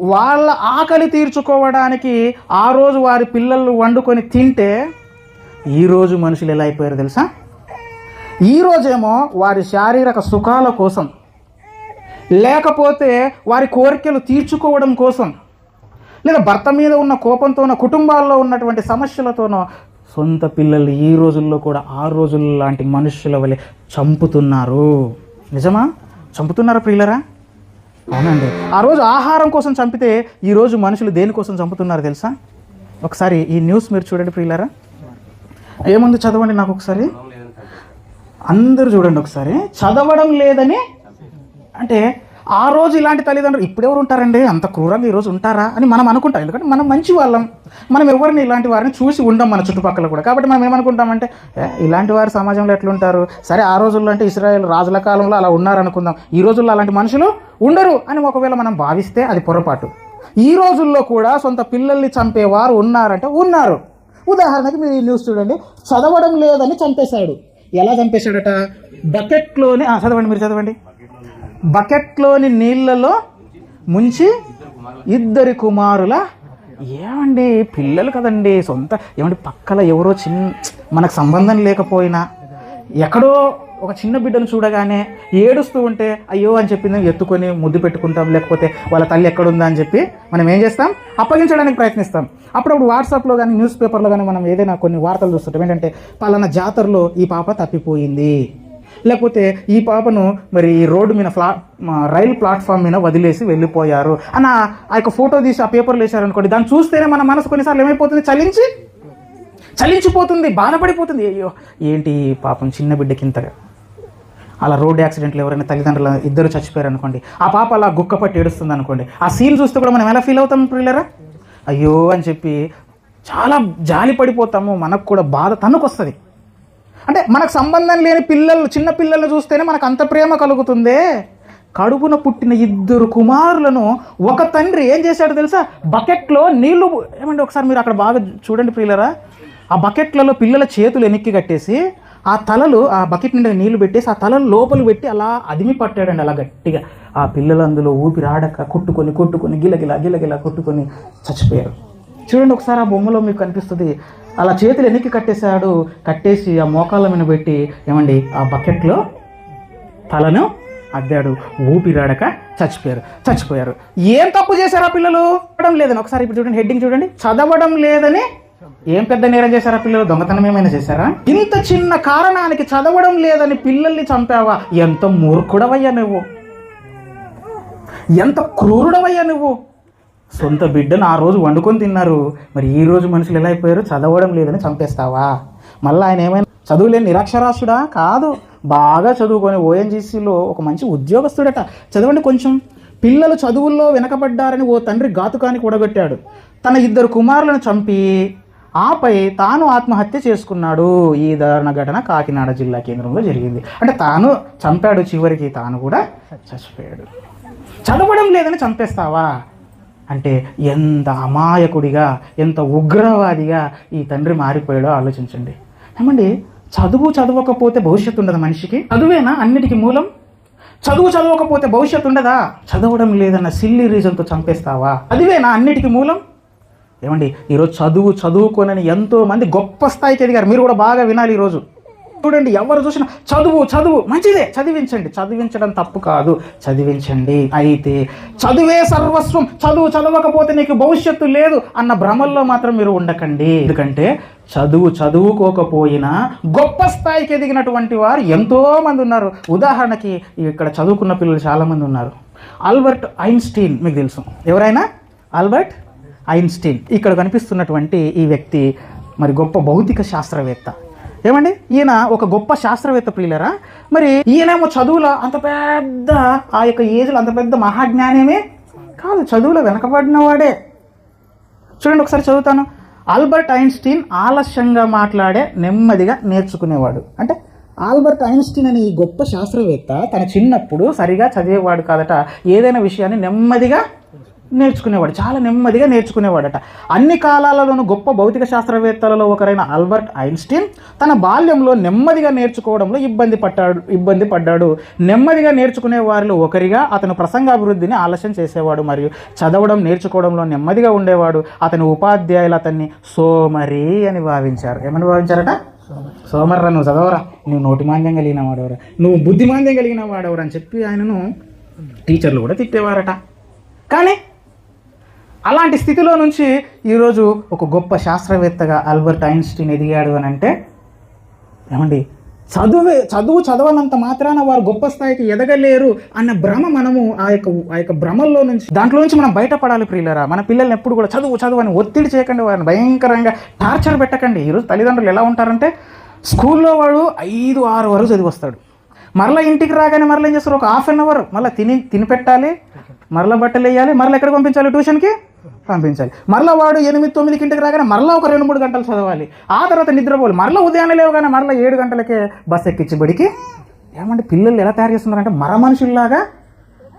వాళ్ళ ఆకలి తీర్చుకోవడానికి ఆ రోజు వారి పిల్లలు వండుకొని తింటే ఈరోజు మనుషులు ఎలా అయిపోయారు తెలుసా? ఈరోజేమో వారి శారీరక సుఖాల కోసం లేకపోతే వారి కోరికలు తీర్చుకోవడం కోసం లేదా భర్త మీద ఉన్న కోపంతోనో కుటుంబాల్లో ఉన్నటువంటి సమస్యలతోనో సొంత పిల్లలు ఈ రోజుల్లో కూడా ఆ రోజుల్లో లాంటి మనుషుల వలె చంపుతున్నారు. నిజమా? చంపుతున్నారా పిల్లరా అవునండి. ఆ రోజు ఆహారం కోసం చంపితే ఈరోజు మనుషులు దేనికోసం చంపుతున్నారు తెలుసా? ఒకసారి ఈ న్యూస్ మీరు చూడండి ప్రియులారా. ఏముంది చదవండి నాకు ఒకసారి? అందరూ చూడండి ఒకసారి. చదవడం లేదని అంటే ఆ రోజు ఇలాంటి తల్లిదండ్రులు ఇప్పుడెవరు ఉంటారండి? అంత క్రూరంగా ఈరోజు ఉంటారా? అని మనం అనుకుంటాం. ఎందుకంటే మనం మంచి వాళ్ళం. మనం ఎవరిని ఇలాంటి వారిని చూసి ఉండం మన చుట్టుపక్కల కూడా. కాబట్టి మనం ఏమనుకుంటామంటే ఇలాంటి వారు సమాజంలో ఎట్లుంటారు? సరే ఆ రోజుల్లో అంటే ఇస్రాయేల్ రాజుల కాలంలో అలా ఉన్నారనుకుందాం. ఈ రోజుల్లో అలాంటి మనుషులు ఉండరు. అని ఒకవేళ మనం భావిస్తే అది పొరపాటు. ఈ రోజుల్లో కూడా సొంత పిల్లల్ని చంపేవారు ఉన్నారంటే ఉన్నారు. ఉదాహరణకి మీరు ఈ న్యూస్ చూడండి. చదవడం లేదని చంపేశాడు. ఎలా చంపేశాడట? బకెట్లోనే ఆ, చదవండి మీరు చదవండి. బకెట్లోని నీళ్ళలో ముంచి ఇద్దరి కుమారుల ఏమండి పిల్లలు కదండి సొంత ఏమండి పక్కల ఎవరో చిన్న మనకు సంబంధం లేకపోయినా ఎక్కడో ఒక చిన్న బిడ్డను చూడగానే ఏడుస్తూ ఉంటే అయ్యో అని చెప్పింది ఎత్తుకొని ముద్దు పెట్టుకుంటాం లేకపోతే వాళ్ళ తల్లి ఎక్కడుందా అని చెప్పి మనం ఏం చేస్తాం? అప్పగించడానికి ప్రయత్నిస్తాం. అప్పుడప్పుడు వాట్సాప్లో కానీ న్యూస్ పేపర్లో కానీ మనం ఏదైనా కొన్ని వార్తలు చూస్తుంటాం. ఏంటంటే పలానా జాతరలో ఈ పాప తప్పిపోయింది. లేకపోతే ఈ పాపను మరి ఈ రోడ్డు మీద ఫ్లా రైలు ప్లాట్ఫామ్ మీద వదిలేసి వెళ్ళిపోయారు. అని ఆ యొక్క ఫోటో తీసి ఆ పేపర్లో వేశారనుకోండి దాన్ని చూస్తేనే మన మనసు కొన్నిసార్లు ఏమైపోతుంది? చలించి? చలించిపోతుంది బాధపడిపోతుంది. అయ్యో ఏంటి ఈ పాపం చిన్న బిడ్డకి ఇంతగా అలా రోడ్ యాక్సిడెంట్లు ఎవరైనా తల్లిదండ్రులు ఇద్దరు చచ్చిపోయారు అనుకోండి ఆ పాప అలా గుక్క పట్టి ఏడుస్తుంది అనుకోండి ఆ సీన్ చూస్తే కూడా మనం ఎలా ఫీల్ అవుతాం పిల్లరా అయ్యో అని చెప్పి చాలా జాలి పడిపోతాము మనకు కూడా బాధ తనుకొస్తుంది. అంటే మనకు సంబంధం లేని పిల్లలు చిన్న పిల్లలు చూస్తేనే మనకు అంత ప్రేమ కలుగుతుందే. కడుపున పుట్టిన ఇద్దరు కుమారులను ఒక తండ్రి ఏం చేశాడు తెలుసా? బకెట్లో నీళ్ళు ఏమంటే ఒకసారి మీరు అక్కడ బాగా చూడండి ప్రియులరా. ఆ బకెట్లలో పిల్లల చేతులు వెనక్కి కట్టేసి ఆ తలలు ఆ బకెట్ నిండా నీళ్ళు పెట్టేసి ఆ తలలు లోపల పెట్టి అలా అదిమి పట్టాడండి అలా గట్టిగా. ఆ పిల్లలు అందులో ఊపిరి ఆడక కొట్టుకొని కొట్టుకొని గిలగిల గిలగిల కొట్టుకొని చచ్చిపోయారు. చూడండి ఒకసారి ఆ బొమ్మలో మీకు కనిపిస్తుంది. అలా చేతులు వెనక్కి కట్టేశాడు? కట్టేసి ఆ మోకాళ్ళ మీద పెట్టి ఏమండి ఆ బకెట్లో తలను అద్దాడు. ఊపిరాడక చచ్చిపోయారు. చచ్చిపోయారు. ఏం తప్పు చేశారు ఆ పిల్లలు? చదవడం లేదని. ఒకసారి ఇప్పుడు చూడండి హెడ్డింగ్ చూడండి. చదవడం లేదని. ఏం పెద్ద నేరం చేశారా పిల్లలు? దొంగతనం ఏమైనా చేశారా? ఇంత చిన్న కారణానికి చదవడం లేదని పిల్లల్ని చంపావా? ఎంత మూర్ఖుడవయ్యా నువ్వు? ఎంత క్రూరుడవయ్యా నువ్వు? సొంత బిడ్డను ఆ రోజు వండుకొని తిన్నారు. మరి ఈ రోజు మనుషులు ఎలా అయిపోయారు చదవడం లేదని చంపేస్తావా? మళ్ళీ ఆయన ఏమైనా చదువులేని నిరక్షరాస్యుడా? కాదు. బాగా చదువుకొని ఓఎన్జీసీలో ఒక మంచి ఉద్యోగస్తుడట. చదవండి కొంచెం. పిల్లలు చదువుల్లో వెనకబడ్డారని ఓ తండ్రి ఘాతుకాన్ని కూడగట్టాడు. తన ఇద్దరు కుమారులను చంపి ఆపై తాను ఆత్మహత్య చేసుకున్నాడు. ఈ దారుణ ఘటన కాకినాడ జిల్లా కేంద్రంలో జరిగింది. అంటే తాను చంపాడు చివరికి తాను కూడా చచ్చిపోయాడు. చదవడం లేదని చంపేస్తావా? అంటే ఎంత అమాయకుడిగా ఎంత ఉగ్రవాదిగా ఈ తండ్రి మారిపోయాడో ఆలోచించండి. ఏమండి? చదువు చదవకపోతే భవిష్యత్తు ఉండదు మనిషికి? చదువేనా అన్నిటికీ మూలం? చదువు చదవకపోతే భవిష్యత్తు ఉండదా? చదవడం లేదన్న సిల్లీ రీజన్తో చంపేస్తావా? చదివేనా అన్నిటికీ మూలం? ఏమండి? ఈరోజు చదువు చదువుకోనని ఎంతో మంది గొప్ప స్థాయికి ఎదిగారు. మీరు కూడా బాగా వినాలి ఈరోజు. చూడండి ఎవరు చూసినా చదువు చదువు మంచిదే. చదివించండి. చదివించడం తప్పు కాదు. చదివించండి. అయితే చదువే సర్వస్వం. చదువు చదవకపోతే నీకు భవిష్యత్తు లేదు అన్న భ్రమల్లో మాత్రం మీరు ఉండకండి. ఎందుకంటే చదువు చదువుకోకపోయినా గొప్ప స్థాయికి ఎదిగినటువంటి వారు ఎంతోమంది ఉన్నారు. ఉదాహరణకి ఇక్కడ చదువుకున్న పిల్లలు చాలామంది ఉన్నారు. ఆల్బర్ట్ ఐన్స్టీన్ మీకు తెలుసు. ఎవరైనా? Albert Einstein. ఇక్కడ కనిపిస్తున్నటువంటి ఈ వ్యక్తి మరి గొప్ప భౌతిక శాస్త్రవేత్త. ఏమండి? ఈయన ఒక గొప్ప శాస్త్రవేత్త ప్రియులరా? మరి ఈయనేమో చదువులో అంత పెద్ద ఆ యొక్క ఏజ్లో అంత పెద్ద మహాజ్ఞానమే కాదు చదువులో వెనకబడిన వాడే. చూడండి ఒకసారి చదువుతాను. ఆల్బర్ట్ ఐన్స్టీన్ ఆలస్యంగా మాట్లాడే నెమ్మదిగా నేర్చుకునేవాడు. అంటే ఆల్బర్ట్ ఐన్స్టీన్ అనే ఈ గొప్ప శాస్త్రవేత్త తన చిన్నప్పుడు సరిగా చదివేవాడు కాదట. ఏదైనా విషయాన్ని నెమ్మదిగా నేర్చుకునేవాడు చాలా నెమ్మదిగా నేర్చుకునేవాడట. అన్ని కాలాలలోనూ గొప్ప భౌతిక శాస్త్రవేత్తలలో ఒకరైన ఆల్బర్ట్ ఐన్స్టీన్ తన బాల్యంలో నెమ్మదిగా నేర్చుకోవడంలో ఇబ్బంది పడ్డాడు ఇబ్బంది పడ్డాడు. నెమ్మదిగా నేర్చుకునే వారిలో ఒకరిగా అతను ప్రసంగాభివృద్ధిని ఆలస్యం చేసేవాడు మరియు చదవడం నేర్చుకోవడంలో నెమ్మదిగా ఉండేవాడు. అతని ఉపాధ్యాయులు అతన్ని సోమరి అని భావించారు. ఏమని భావించారట? సోమర్రా నువ్వు చదవరా? నువ్వు నోటిమాంద్యం కలిగిన వాడవరా? నువ్వు బుద్ధిమాంద్యం కలిగిన వాడవరా అని చెప్పి ఆయనను టీచర్లు కూడా తిట్టేవారట. కానీ అలాంటి స్థితిలో నుంచి ఈరోజు ఒక గొప్ప శాస్త్రవేత్తగా ఆల్బర్ట్ ఐన్స్టీన్ ఎదిగాడు అని అంటే ఏమండి చదువే చదువు చదవనంత మాత్రాన వారు గొప్ప స్థాయికి ఎదగలేరు అన్న భ్రమ మనము ఆ యొక్క ఆ యొక్క భ్రమల్లో నుంచి దాంట్లో నుంచి మనం బయటపడాలి ప్రియులరా. మన పిల్లల్ని ఎప్పుడు కూడా చదువు చదువు అని ఒత్తిడి చేయకండి వారిని భయంకరంగా టార్చర్ పెట్టకండి. ఈరోజు తల్లిదండ్రులు ఎలా ఉంటారంటే స్కూల్లో వాడు ఐదు ఆరు వరకు చదివి వస్తాడు. మరలా ఇంటికి రాగానే మరలా ఏం చేస్తారు? ఒక హాఫ్ అన్ అవర్ మళ్ళీ తిని తిని పెట్టాలి మరలా బట్టలు వేయాలి మరలా ఎక్కడ పంపించాలి? ట్యూషన్కి? పంపించాలి. మరలా వాడు ఎనిమిది తొమ్మిది ఇంటికి రాగానే మరలా ఒక రెండు మూడు గంటలు చదవాలి. ఆ తర్వాత నిద్రపోవాలి. మరలా ఉదయాన్నే లేవగానే మరలా ఏడు గంటలకే బస్ ఎక్కించి బడికి. ఏమంటే పిల్లలు ఎలా తయారు చేస్తున్నారంటే మర మనుషుల్లాగా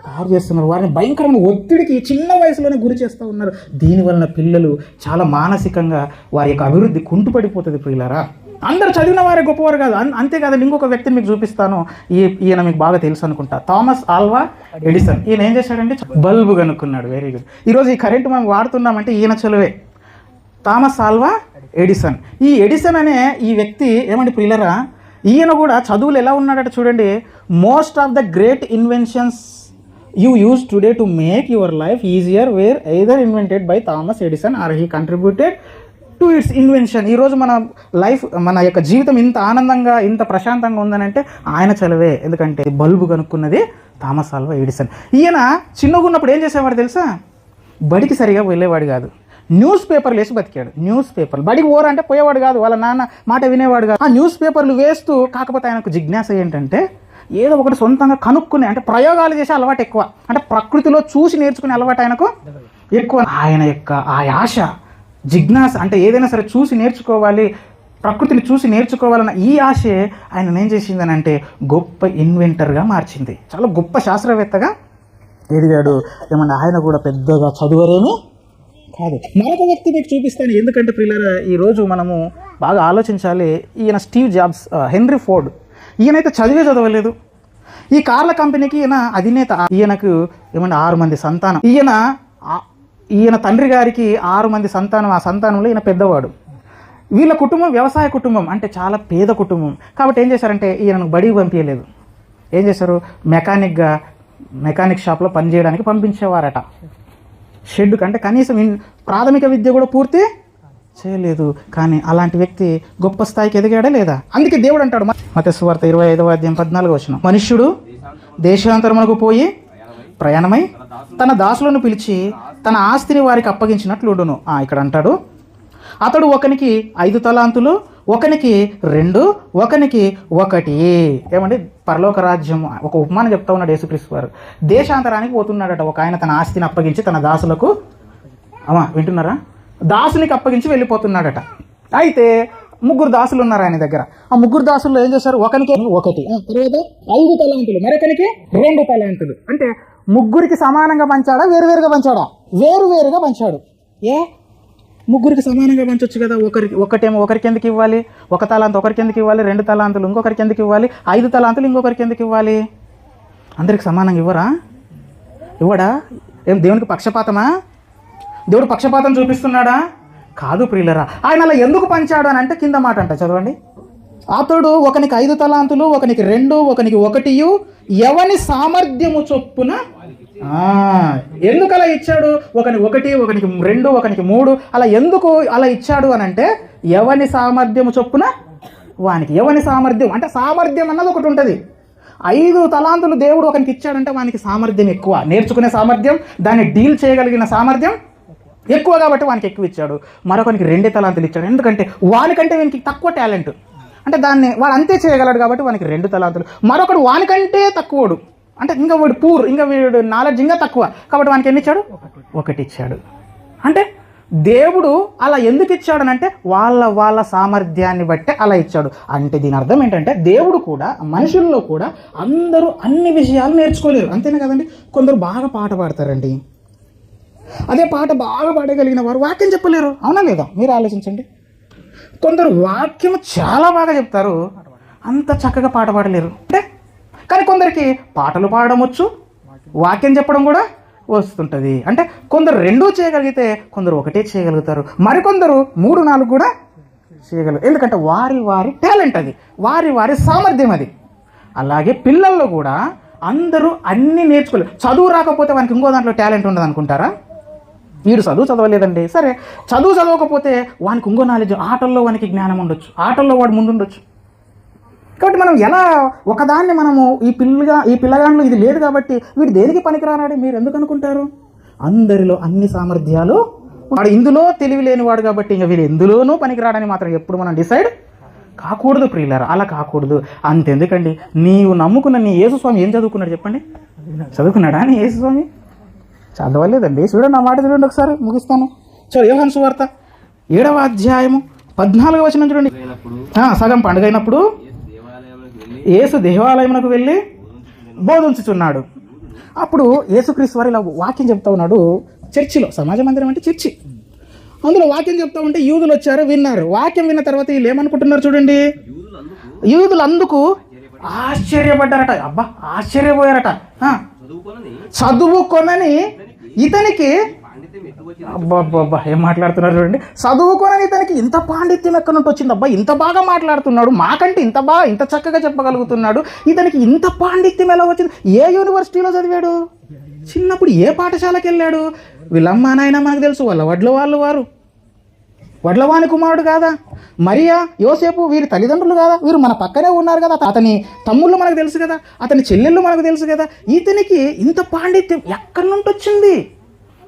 తయారు చేస్తున్నారు. వారిని భయంకరమైన ఒత్తిడికి చిన్న వయసులోనే గురి చేస్తూ ఉన్నారు. దీనివలన పిల్లలు చాలా మానసికంగా వారి యొక్క అభివృద్ధి కుంటుపడిపోతుంది పిల్లరా అందరు చదివిన వారే గొప్పవారు కాదు. అంతే అంతేకాదండి ఇంకొక వ్యక్తిని మీకు చూపిస్తాను. ఈ ఈయన మీకు బాగా తెలుసు అనుకుంటా. Thomas Alva Edison. ఈయన ఏం చేశాడంటే బల్బు కనుక్కున్నాడు. వెరీ గుడ్ ఈరోజు ఈ కరెంట్ మనం వాడుతున్నామంటే ఈయన చలువే థామస్ ఆల్వా ఎడిసన్. ఈ ఎడిసన్ అనే ఈ వ్యక్తి ఏమంటే ప్రియులరా? ఈయన కూడా చదువులు ఎలా ఉన్నాడట చూడండి. Most of the great inventions you use today to make your life easier were either invented by Thomas Edison or he contributed to its invention ఈరోజు మన లైఫ్ మన యొక్క జీవితం ఇంత ఆనందంగా ఇంత ప్రశాంతంగా ఉందనంటే ఆయన చలవే. ఎందుకంటే బల్బు కనుక్కున్నది థామస్ ఆల్వా ఎడిసన్. ఈయన చిన్నగా ఉన్నప్పుడు ఏం చేసేవాడు తెలుసా? బడికి సరిగా వెళ్ళేవాడు కాదు. న్యూస్ పేపర్లు వేసి బతికాడు. న్యూస్ పేపర్లు. బడికి పోరంటే పోయేవాడు కాదు. వాళ్ళ నాన్న మాట వినేవాడు కాదు. ఆ న్యూస్ పేపర్లు వేస్తూ కాకపోతే ఆయనకు జిజ్ఞాస ఏంటంటే ఏదో ఒకటి సొంతంగా కనుక్కునే అంటే ప్రయోగాలు చేసే అలవాటు ఎక్కువ. అంటే ప్రకృతిలో చూసి నేర్చుకునే అలవాటు ఆయనకు ఎక్కువ. ఆయన యొక్క ఆ ఆశ జిజ్ఞాస అంటే ఏదైనా సరే చూసి నేర్చుకోవాలి ప్రకృతిని చూసి నేర్చుకోవాలన్న ఈ ఆశే ఆయన ఏం చేసిందని అంటే గొప్ప ఇన్వెంటర్గా మార్చింది. చాలా గొప్ప శాస్త్రవేత్తగా ఎదిగాడు. ఏమన్నా ఆయన కూడా పెద్దగా చదువరేమో కాదు. మరొక వ్యక్తి మీకు చూపిస్తాను. ఎందుకంటే ప్రియులారా ఈరోజు మనము బాగా ఆలోచించాలి. ఈయన స్టీవ్ జాబ్స్ హెన్రీ ఫోర్డ్. ఈయనైతే చదివే చదవలేదు. ఈ కార్ల కంపెనీకి ఈయన అధినేత. ఈయనకు ఏమన్నా ఆరు మంది సంతానం. ఈయన ఈయన తండ్రి గారికి ఆరు మంది సంతానం ఆ సంతానంలో ఈయన పెద్దవాడు. వీళ్ళ కుటుంబం వ్యవసాయ కుటుంబం అంటే చాలా పేద కుటుంబం. కాబట్టి ఏం చేశారంటే ఈయనను బడికి పంపించలేదు ఏం చేశారు? మెకానిక్గా మెకానిక్ షాప్లో పనిచేయడానికి పంపించేవారట. షెడ్ కంటే కనీసం ప్రాథమిక విద్య కూడా పూర్తి చేయలేదు. కానీ అలాంటి వ్యక్తి గొప్ప స్థాయికి ఎదిగాడా లేదా? అందుకే దేవుడు అంటాడు మతస్వార్త ఇరవై ఐదవ అధ్యాయం పద్నాలుగు వచ్చిన మనుష్యుడు దేశాంతరమునకు పోయి ప్రయాణమై తన దాసులను పిలిచి తన ఆస్తిని వారికి అప్పగించినట్లుండును ఆ, ఇక్కడ అంటాడు. అతడు ఒకనికి ఐదు తలాంతులు ఒకనికి రెండు ఒకనికి ఒకటి. ఏమండి? పరలోక రాజ్యం ఒక ఉపమానం చెప్తా ఉన్నాడు యేసుక్రీస్తు వారు. దేశాంతరానికి పోతున్నాడట. ఒక ఆయన తన ఆస్తిని అప్పగించి తన దాసులకు అమ్మా వింటున్నారా? దాసునికి అప్పగించి వెళ్ళిపోతున్నాడట. అయితే ముగ్గురు దాసులు ఉన్నారు ఆయన దగ్గర. ఆ ముగ్గురు దాసుల్లో ఏం చేశారు? ఒకరికి ఒకటి. తర్వాత ఐదు తలాంతులు మరొకనికి రెండు తలాంతులు. అంటే ముగ్గురికి సమానంగా పంచాడా? వేరువేరుగా పంచాడా? వేరువేరుగా పంచాడు. ఏ? ముగ్గురికి సమానంగా పంచవచ్చు కదా. ఒకరికి ఒకటేమో ఒకరికి ఎందుకు ఇవ్వాలి? ఒక తలాంత ఒకరికి ఎందుకు ఇవ్వాలి? రెండు తలాంతులు ఇంకొకరికి ఎందుకు ఇవ్వాలి? ఐదు తలాంతులు ఇంకొకరికి ఎందుకు ఇవ్వాలి? అందరికి సమానంగా ఇవ్వరా? ఇవ్వడా? ఏం దేవునికి పక్షపాతమా? దేవుడు పక్షపాతం చూపిస్తున్నాడా? కాదు ప్రియులరా. ఆయన అలా ఎందుకు పంచాడు అని అంటే కింద మాట అంట. చదవండి. అతడు ఒకనికి ఐదు తలాంతులు ఒకనికి రెండు ఒకనికి ఒకటియు ఎవని సామర్థ్యము చొప్పున? ఎందుకు అలా ఇచ్చాడు? ఒకని ఒకటి ఒకనికి రెండు ఒకనికి మూడు అలా ఎందుకు అలా ఇచ్చాడు అని అంటే ఎవని సామర్థ్యము చొప్పున? వానికి ఎవని సామర్థ్యం? అంటే సామర్థ్యం అన్నది ఒకటి ఉంటుంది. ఐదు తలాంతులు దేవుడు ఒకరికి ఇచ్చాడంటే వానికి సామర్థ్యం ఎక్కువ. నేర్చుకునే సామర్థ్యం దాన్ని డీల్ చేయగలిగిన సామర్థ్యం ఎక్కువ కాబట్టి వానికి ఎక్కువ ఇచ్చాడు. మరొకరికి రెండే తలాంతులు ఇచ్చాడు. ఎందుకంటే వానికంటే వీనికి తక్కువ టాలెంట్. అంటే దాన్ని వాడు అంతే చేయగలడు కాబట్టి వానికి రెండు తలాంతులు. మరొకడు వానికంటే తక్కువడు. అంటే ఇంకా వీడు పూర్ ఇంకా వీడు నాలెడ్జ్ ఇంకా తక్కువ. కాబట్టి వానికి ఎన్ని ఇచ్చాడు ఒకటి ఇచ్చాడు అంటే దేవుడు అలా ఎందుకు ఇచ్చాడనంటే వాళ్ళ వాళ్ళ సామర్థ్యాన్ని బట్టే అలా ఇచ్చాడు. అంటే దీని అర్థం ఏంటంటే దేవుడు కూడా మనుషుల్లో కూడా అందరూ అన్ని విషయాలు నేర్చుకోలేరు. అంతేనే కదండి? కొందరు బాగా పాట పాడతారండి. అదే పాట బాగా పాడగలిగిన వారు వాక్యం చెప్పలేరు. అవునా లేదా? మీరు ఆలోచించండి. కొందరు వాక్యం చాలా బాగా చెప్తారు. అంత చక్కగా పాట పాడలేరు. అంటే కానీ కొందరికి పాటలు పాడడం వచ్చు వాక్యం చెప్పడం కూడా వస్తుంటుంది. అంటే కొందరు రెండూ చేయగలిగితే కొందరు ఒకటే చేయగలుగుతారు. మరికొందరు మూడు నాలుగు కూడా చేయగలరు. ఎందుకంటే వారి వారి టాలెంట్ అది. వారి వారి సామర్థ్యం అది. అలాగే పిల్లల్లో కూడా అందరూ అన్నీ నేర్చుకోలేరు చదువు రాకపోతే వానికి ఇంకో దాంట్లో టాలెంట్ ఉండదు అనుకుంటారా వీడు చదువు చదవలేదండి. సరే చదువు చదవకపోతే వానికి ఇంకో నాలెడ్జ్ ఆటల్లో వానికి జ్ఞానం ఉండొచ్చు. ఆటల్లో వాడు ముందుండొచ్చు. కాబట్టి మనం ఎలా ఒకదాన్ని మనము ఈ పిల్లగా ఈ పిల్లగాండ్లో ఇది లేదు కాబట్టి వీడు దేనికి పనికిరానాడు మీరు ఎందుకు అనుకుంటారు? అందరిలో అన్ని సామర్థ్యాలు వాడు ఇందులో తెలివి లేనివాడు కాబట్టి ఇంకా వీడు ఎందులోనూ పనికిరాడని మాత్రం ఎప్పుడు మనం డిసైడ్ కాకూడదు ప్రియులారా. అలా కాకూడదు. అంతెందుకండి? నీవు నమ్ముకున్న నీ యేసుస్వామి ఏం చదువుకున్నాడు చెప్పండి? చదువుకున్నాడా నీ యేసుస్వామి? చదవలేదండి. చూడండి నా మాట చూడండి ఒకసారి ముగిస్తాను. చలో యోహాను సువార్త. ఏడవ అధ్యాయము పద్నాలుగవ వచనం చూడండి. సగం పండుగ అయినప్పుడు యేసు దేవాలయమునకు వెళ్ళి బోధించుచున్నాడు. అప్పుడు యేసుక్రీస్తు వారు ఇలా వాక్యం చెప్తా ఉన్నాడు. చర్చిలో సమాజ మందిరం అంటే చర్చి. అందులో వాక్యం చెప్తా ఉంటే యూదులు వచ్చారు విన్నారు. వాక్యం విన్న తర్వాత వీళ్ళు ఏమనుకుంటున్నారు చూడండి? యూదులు అందుకు ఆశ్చర్యపడ్డారట. అబ్బా ఆశ్చర్యపోయారట. చదువుకొనని? ఇతనికి అబ్బా ఏం మాట్లాడుతున్నారు చూడండి. చదువుకోనని ఇతనికి ఇంత పాండిత్యం ఎక్కడి నుండి వచ్చింది? అబ్బా ఇంత బాగా మాట్లాడుతున్నాడు. మాకంటే ఇంత బాగా ఇంత చక్కగా చెప్పగలుగుతున్నాడు. ఇతనికి ఇంత పాండిత్యం ఎలా వచ్చింది? ఏ యూనివర్సిటీలో చదివాడు? చిన్నప్పుడు ఏ పాఠశాలకు వెళ్ళాడు వీళ్ళమ్మ నాయన మనకు తెలుసు వాళ్ళ వడ్ల వాళ్ళు వారు. వడ్లవాని కుమారుడు కాదా? మరియా యోసేపు వీరి తల్లిదండ్రులు కాదా? వీరు మన పక్కనే ఉన్నారు కదా. అతని తమ్ముళ్ళు మనకు తెలుసు కదా. అతని చెల్లెళ్ళు మనకు తెలుసు కదా. ఇతనికి ఇంత పాండిత్యం ఎక్కడి నుండి వచ్చింది?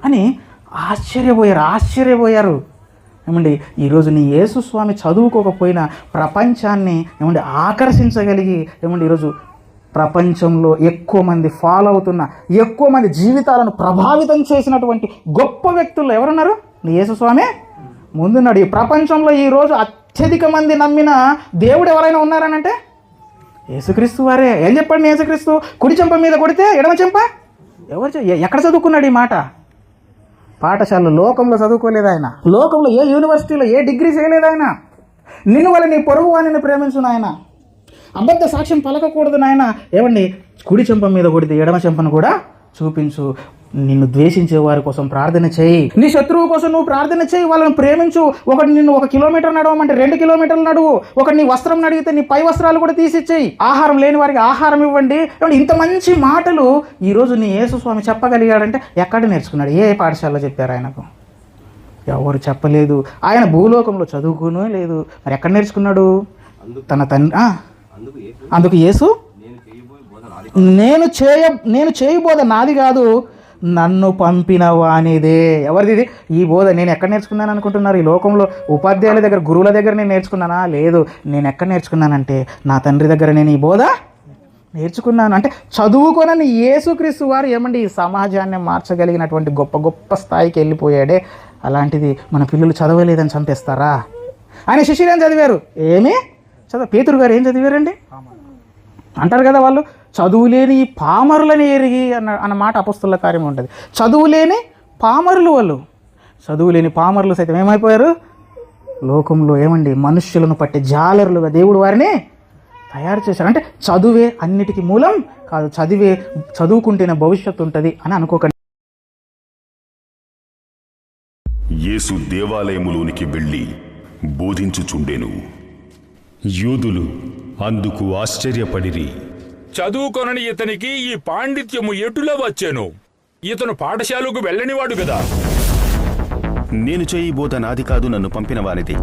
అని ఆశ్చర్యపోయారు ఆశ్చర్యపోయారు. ఏమండి ఈరోజు నీ యేసు స్వామి చదువుకోకపోయినా ప్రపంచాన్ని ఏమండి ఆకర్షించగలిగి ఏమండి ఈరోజు ప్రపంచంలో ఎక్కువ మంది ఫాలో అవుతున్న ఎక్కువ మంది జీవితాలను ప్రభావితం చేసినటువంటి గొప్ప వ్యక్తులు ఎవరున్నారు? నీ యేసు స్వామి? ముందున్నాడు ఈ ప్రపంచంలో ఈరోజు అత్యధిక మంది నమ్మిన దేవుడు ఎవరైనా ఉన్నారనంటే? యేసుక్రీస్తు వారే. ఏం చెప్పండి యేసుక్రీస్తు? కుడి చెంప మీద కొడితే ఎడమ చెంప? ఎవరు ఎక్కడ చదువుకున్నాడు ఈ మాట? పాఠశాలలో లోకంలో చదువుకోలేదు ఆయన. లోకంలో ఏ యూనివర్సిటీలో ఏ డిగ్రీ చేయలేదు ఆయన. నిన్ను వల్ల నీ పొరుగు వాణిని ప్రేమించు నాయన అబద్ధ సాక్ష్యం పలకకూడదు నాయన. ఏమండి? కుడి చెంప మీద కొడితే ఎడమ చెంపను కూడా చూపించు. నిన్ను ద్వేషించే వారి కోసం ప్రార్థన చేయి. నీ శత్రువు కోసం నువ్వు ప్రార్థన చేయి వాళ్ళని ప్రేమించు. ఒకటి నిన్ను ఒక కిలోమీటర్ నడవమంటే రెండు కిలోమీటర్లు నడువు. ఒకటి నీ వస్త్రం నడిగితే నీ పై వస్త్రాలు కూడా తీసిచ్చేయి ఆహారం లేని వారికి ఆహారం ఇవ్వండి. ఇంత మంచి మాటలు ఈరోజు నీ యేసు స్వామి చెప్పగలిగాడంటే ఎక్కడ నేర్చుకున్నాడు? ఏ పాఠశాలలో చెప్పారు ఆయనకు? ఎవరు చెప్పలేదు. ఆయన భూలోకంలో చదువుకునే లేదు. మరి ఎక్కడ నేర్చుకున్నాడు? తన తండ్రి అందుకు యేసు నేను చేయ నేను చేయి బోధ నాది కాదు. నన్ను పంపిన వానిదే ఎవరిది ఈ బోధ నేను ఎక్కడ నేర్చుకున్నాను అనుకుంటున్నారు? ఈ లోకంలో ఉపాధ్యాయుల దగ్గర గురువుల దగ్గర నేను నేర్చుకున్నానా? లేదు. నేను ఎక్కడ నేర్చుకున్నానంటే నా తండ్రి దగ్గర నేను ఈ బోధ నేర్చుకున్నాను. అంటే చదువుకొనని యేసుక్రీస్తు వారు ఏమండి? ఈ సమాజాన్ని మార్చగలిగినటువంటి గొప్ప గొప్ప స్థాయికి వెళ్ళిపోయాడే. అలాంటిది మన పిల్లలు చదవలేదని చంపేస్తారా? ఆయన శిష్యులు ఏం చదివారు? ఏమి? చదువు పేతురు గారు ఏం చదివారండి? అంటారు కదా వాళ్ళు. చదువులేని ఈ పామరులని ఎరిగి అన్న అన్నమాట అపస్తుల కార్యం ఉంటుంది. చదువులేని పామరులు వాళ్ళు. చదువులేని పామరులు సైతం ఏమైపోయారు? లోకంలో ఏమండి? మనుష్యులను పట్టే జాలరులుగా దేవుడు వారిని తయారు చేశారు. అంటే చదువే అన్నిటికీ మూలం కాదు. చదివే చదువుకుంటేనే భవిష్యత్తు ఉంటుంది అని అనుకోకండి. యేసు దేవాలయములోనికి వెళ్ళి బోధించుచుండెను. యూదులు అందుకు ఆశ్చర్యపడిరి. చదువుకొనని ఇతనికి ఈ పాండిత్యము ఎటులా వచ్చాను? ఇతను పాఠశాలకు వెళ్ళనివాడు కదా నేను చేయి నాది కాదు నన్ను పంపిన వానిది.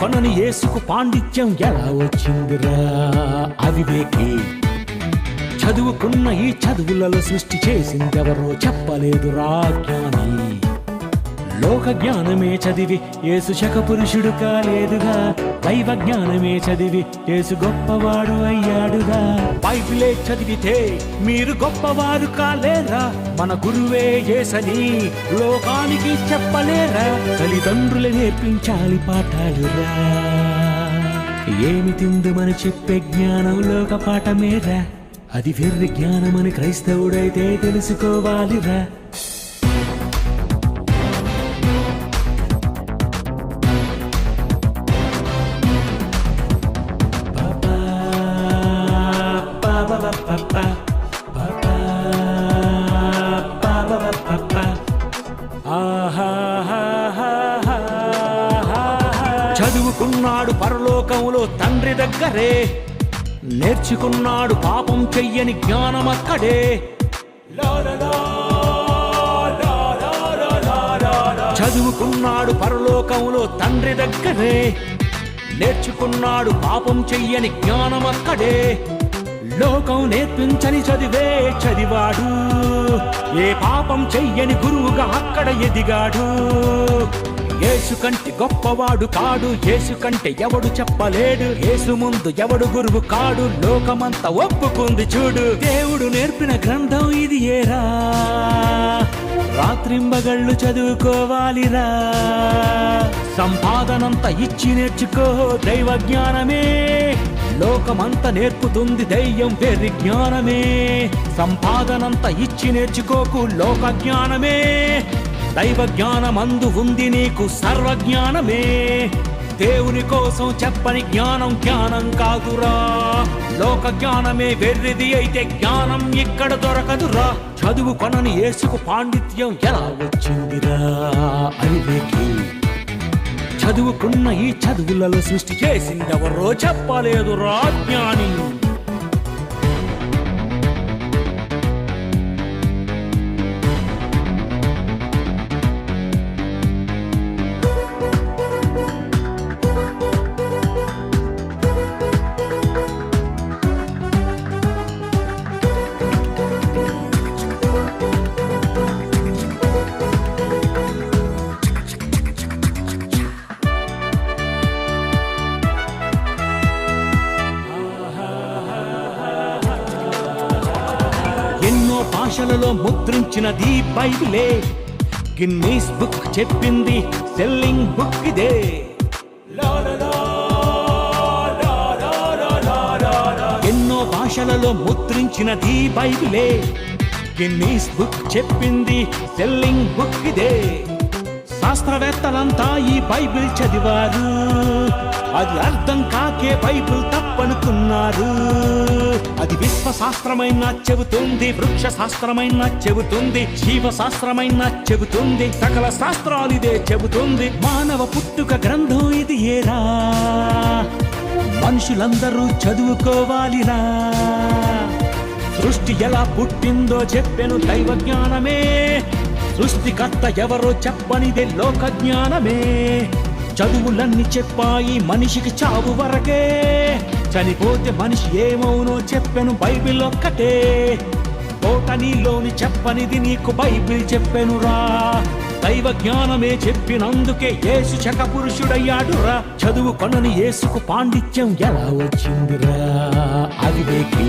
కొనని యేసుకు పాండిత్యం ఎలా వచ్చిందిరా? అవివేకి చదువుకున్న ఈ చదువులలో సృష్టి చేసిందెవరో చెప్పలేదురా జ్ఞాని. లోక జ్ఞానమే చదివి యేసు శక పురుషుడు కాలేదుగా. దైవ జ్ఞానమే చదివి యేసు గొప్పవాడు అయ్యాడుగా. బైబిలే చదివితే మీరు గొప్పవారు కాలేరా? మన గురువే యేసని లోకానికి చెప్పలేరా? తల్లిదండ్రులు నేర్పించాలి పాఠాలురా. ఏమి తిందుమని చెప్పే జ్ఞానం లోక పాఠమేరా? అది వెర్రి జ్ఞానమని క్రైస్తవుడైతే తెలుసుకోవాలిరా. నేర్చుకున్నాడు పరలోకములో తండ్రి దగ్గరే. నేర్చుకున్నాడు పాపం చెయ్యని జ్ఞానం అక్కడే చదువుకున్నాడు పరలోకములో తండ్రి దగ్గరే. నేర్చుకున్నాడు పాపం చెయ్యని జ్ఞానం అక్కడే లోకం నేర్పించని చదివే చదివాడు. ఏ పాపం చెయ్యని గురువుగా అక్కడ ఎదిగాడు. యేసు కంటే గొప్పవాడు కాడు యేసు కంటే ఎవడు చెప్పలేడు యేసు ముందు ఎవడు గురువు కాడు లోకమంతా ఒప్పుకుంది చూడు. దేవుడు నేర్పిన గ్రంథం ఇది ఏరా? రాత్రింబగళ్ళు చదువుకోవాలిరా? సంపాదనంత ఇచ్చి నేర్చుకో దైవ జ్ఞానమే. లోకమంత నేర్పుతుంది దయ్యం వెర్రి జ్ఞానమే. సంపాదనంత ఇచ్చి నేర్చుకోకు లోక జ్ఞానమే. దైవ జ్ఞానమందు ఉంది నీకు సర్వజ్ఞానమే. దేవుని కోసం చెప్పని జ్ఞానం జ్ఞానం కాదురా. లోక జ్ఞానమే వెర్రిది అయితే జ్ఞానం ఇక్కడ దొరకదురా. చదువు కొనని యేసుకు పాండిత్యం ఎలా వచ్చిందిరా? అవివేకి చదువుకున్న ఈ చదువులలో సృష్టి చేసిందెవరో చెప్పలేదురా జ్ఞాని. ముద్రించిన ముద్రించినది బైబిలే. గిన్నీస్ బుక్ చెప్పింది సెల్లింగ్ బుక్ ఇదే. ఎన్నో భాషలలో ముద్రించినది బైబిలే. గిన్నీస్ బుక్ చెప్పింది సెల్లింగ్ బుక్ ఇదే. శాస్త్రవేత్తలంతా ఈ బైబిల్ చదివారు. అది అర్థం కాకే బైబిల్ తప్పనుకున్నారు. అది విశ్వశాస్త్రమైన చెబుతుంది వృక్ష శాస్త్రమైన చెబుతుంది జీవ శాస్త్రమైన చెబుతుంది సకల శాస్త్రాలు ఇదే చెబుతుంది. మానవ పుట్టుక గ్రంథం ఇది ఏరా? మనుషులందరూ చదువుకోవాలిరా? సృష్టి ఎలా పుట్టిందో చెప్పెను దైవ జ్ఞానమే. సృష్టికర్త ఎవరో చెప్పనిదే లోక జ్ఞానమే. చదువులన్నీ చెప్పాయి మనిషికి చావు వరకే. చనిపోతే మనిషి ఏమవునో చెప్పాను బైబిల్ ఒక్కటే. కోటనీలోని చెప్పనిది నీకు బైబిల్ చెప్పెనురా. దైవ జ్ఞానమే చెప్పినందుకే యేసు శక పురుషుడయ్యాడురా చదువు కొనని యేసుకు పాండిత్యం ఎలా వచ్చిందిరా? అదివేకి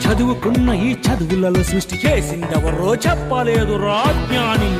చదువుకున్న ఈ చదువులలో సృష్టి చేసిందెవరో చెప్పలేదు రాజ్ఞాని